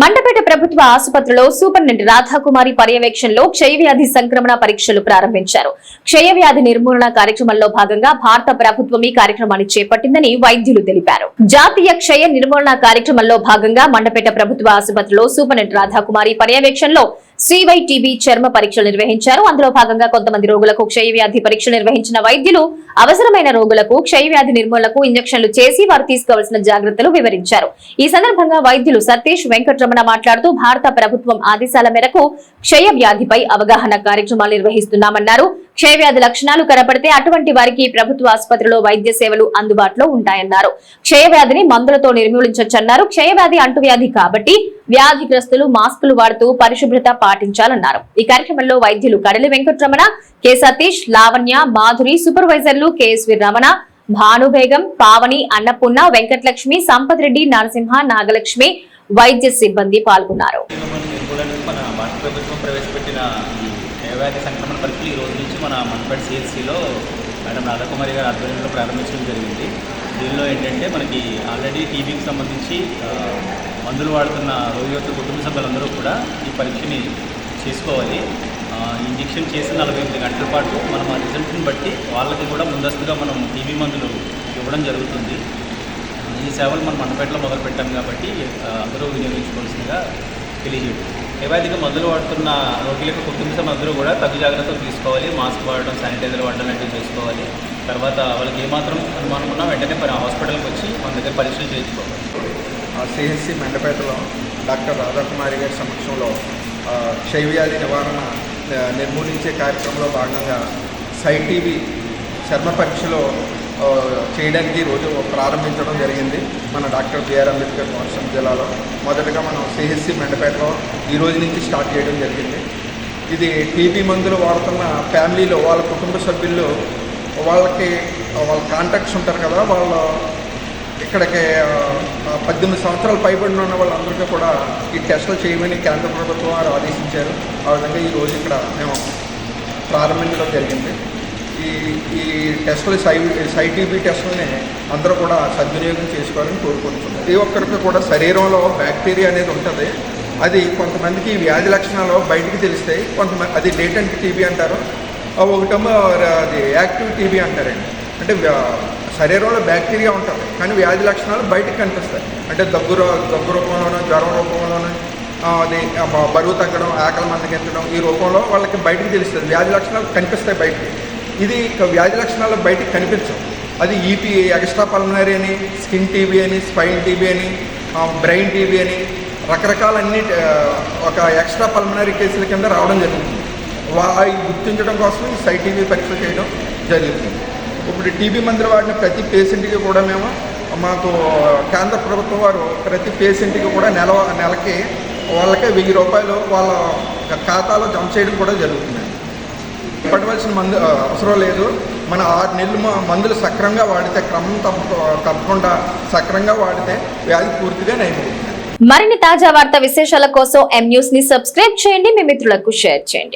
మండపేట ప్రభుత్వ ఆసుపత్రిలో సూపరింటెండెంట్ రాధాకుమారి పర్యవేక్షణలో క్షయవ్యాధి సంక్రమణ పరీక్షలు ప్రారంభించారు. క్షయవ్యాధి నిర్మూలన కార్యక్రమంలో భాగంగా భారత ప్రభుత్వం ఈ కార్యక్రమాన్ని చేపట్టిందని వైద్యులు తెలిపారు. జాతీయ క్షయ నిర్మూలన కార్యక్రమంలో భాగంగా మండపేట ప్రభుత్వ ఆసుపత్రిలో సూపరింటెండెంట్ రాధాకుమారి పర్యవేక్షణలో శ్రీవై టీబీ చర్మ పరీక్షలు నిర్వహించారు. అందులో భాగంగా కొంతమంది రోగులకు క్షయవ్యాధి పరీక్షలు నిర్వహించిన వైద్యులు అవసరమైన రోగులకు క్షయవ్యాధి నిర్మూలనకు ఇంజక్షన్లు చేసి వారు తీసుకోవాల్సిన జాగ్రత్తలు వివరించారు. ఈ సందర్భంగా వైద్యులు సతీష్ వెంకట రమణ మాట్లాడుతూ భారత ప్రభుత్వం ఆదేశాల మేరకు క్షయ వ్యాధిపై అవగాహన కార్యక్రమాలు నిర్వహిస్తున్నామన్నారు. క్షయవ్యాధి లక్షణాలు కనపడితే అటువంటి వారికి ప్రభుత్వ ఆసుపత్రిలో వైద్య సేవలు అందుబాటులో ఉంటాయన్నారు. క్షయవ్యాధిని మందులతో నిర్మూలించొచ్చన్నారు. క్షయవ్యాధి అంటువ్యాధి కాబట్టి వ్యాధిగ్రస్తులు మాస్కులు వాడుతూ పరిశుభ్రత పాటించాలన్నారు. ఈ కార్యక్రమంలో వైద్యులు కడలి వెంకటరమణ కె సతీష్ లావణ్య మాధురి సూపర్వైజర్లు కెఎస్వి రమణ భానుబేగం పావని అన్నపూర్ణ వెంకటలక్ష్మి సంపత్ రెడ్డి నరసింహ నాగలక్ష్మి వైద్య సిబ్బంది పాల్గొన్నారు. మన భారత ప్రభుత్వం ప్రవేశపెట్టిన సంక్రమణ పరీక్షలు ఈ రోజు నుంచి మన మన్పేట సిఎస్సిలో మేడం రాధాకుమారి గారి ఆధ్వర్యంలో ప్రారంభించడం జరిగింది. దీనిలో ఏంటంటే మనకి ఆల్రెడీ టీబీకి సంబంధించి మందులు వాడుతున్న రోగి యొక్క కుటుంబ సభ్యులందరూ కూడా ఈ పరీక్షని చేసుకోవాలి ఇంజెక్షన్ చేసిన నలభై ఎనిమిది గంటల పాటు మనం ఆ రిజల్ట్ని బట్టి వాళ్ళకి కూడా ముందస్తుగా మనం టీబీ మందులు ఇవ్వడం జరుగుతుంది ఈ సేవలు మనం మండపేటలో మొదలు పెట్టాం కాబట్టి అందరూ వినియోగించుకోవాల్సిందిగా తెలియజేయడం. ఏవైతే మందులు వాడుతున్న రోగులకు కుటుంబం కుటుంబ సభ్యులు అందరూ కూడా తగు జాగ్రత్తలు తీసుకోవాలి. మాస్క్ వాడడం శానిటైజర్ వాడడం లాంటివి చేసుకోవాలి. తర్వాత వాళ్ళకి ఏమాత్రం అనుమానం ఉన్నా వెంటనే మన హాస్పిటల్కి వచ్చి మన దగ్గర పరీక్షలు చేయించుకోవాలి. సిహెచ్సి మండపేటలో డాక్టర్ రాధాకుమారి గారి సమక్షంలో క్షయవ్యాధి నివారణ నిర్మూలించే కార్యక్రమంలో భాగంగా సైటీవీ చర్మ పరీక్షలో చేయడానికి ఈరోజు ప్రారంభించడం జరిగింది. మన డాక్టర్ బిఆర్ అంబేద్కర్ కోనసీమ జిల్లాలో మొదటగా మనం సిహెచ్సి మెండపేటలో ఈ రోజు నుంచి స్టార్ట్ చేయడం జరిగింది. ఇది టీబీ మందులు వాడుతున్న ఫ్యామిలీలో వాళ్ళ కుటుంబ సభ్యుల్లో వాళ్ళకి వాళ్ళ కాంటాక్ట్స్ ఉంటారు కదా వాళ్ళ ఇక్కడికి పద్దెనిమిది సంవత్సరాలు పైబడిన ఉన్న వాళ్ళందరికీ కూడా ఈ టెస్టులు చేయమని కేంద్ర ప్రభుత్వం వారు ఆదేశించారు. ఆ విధంగా ఈ రోజు ఇక్కడ మేము ప్రారంభించడం జరిగింది. ఈ ఈ టెస్టులు సై సైటీబీ టెస్టులని అందరూ కూడా సద్వినియోగం చేసుకోవాలని కోరుకుంటున్నారు. ప్రతి ఒక్కరికి కూడా శరీరంలో బ్యాక్టీరియా అనేది ఉంటుంది. అది కొంతమందికి వ్యాధి లక్షణాలు బయటికి తెలుస్తాయి కొంతమంది అది లేటెంట్ టీబీ అంటారు. ఆ ఒకటేమో అది యాక్టివ్ టీబీ అంటారండి. అంటే వ్యా- శరీరంలో బ్యాక్టీరియా ఉంటుంది కానీ వ్యాధి లక్షణాలు బయటకు కనిపిస్తాయి. అంటే దగ్గు దగ్గు రూపంలోనూ జ్వరం రూపంలోనూ అది బరువు తగ్గడం ఆకలి మందగించడం ఈ రూపంలో వాళ్ళకి బయటకు తెలుస్తుంది. వ్యాధి లక్షణాలు కనిపిస్తాయి బయటికి. ఇది వ్యాధి లక్షణాలు బయటికి కనిపించవు. అది ఈపీ ఎక్స్ట్రా పల్మనరీ అని స్కిన్ టీబీ అని స్పైన్ టీబీ అని బ్రెయిన్ టీబీ అని రకరకాల అన్ని ఒక ఎక్స్ట్రా పల్మనరీ కేసుల కింద రావడం జరుగుతుంది. వా అవి గుర్తించడం కోసం ఈ సై పరీక్ష చేయడం జరుగుతుంది. ఇప్పుడు టీబీ మందులు వాడిన ప్రతి పేషెంట్కి కూడా మేము మాకు కేంద్ర ప్రభుత్వం వారు ప్రతి పేషెంట్కి కూడా నెల నెలకి వాళ్ళకే వెయ్యి రూపాయలు వాళ్ళ ఖాతాలో జమ చేయడం కూడా జరుగుతుంది. పడవలసిన మందు అవసరం లేదు. మన ఆరు నెలలు మందులు సక్రమంగా వాడితే క్రమం తప్ప తప్పకుండా సక్రమంగా వాడితే వ్యాధి పూర్తిగా నయమవుతుంది. మరిన్ని తాజా వార్త విశేషాల కోసం ఎం న్యూస్ని సబ్స్క్రైబ్ చేయండి. మీ మిత్రులకు షేర్ చేయండి.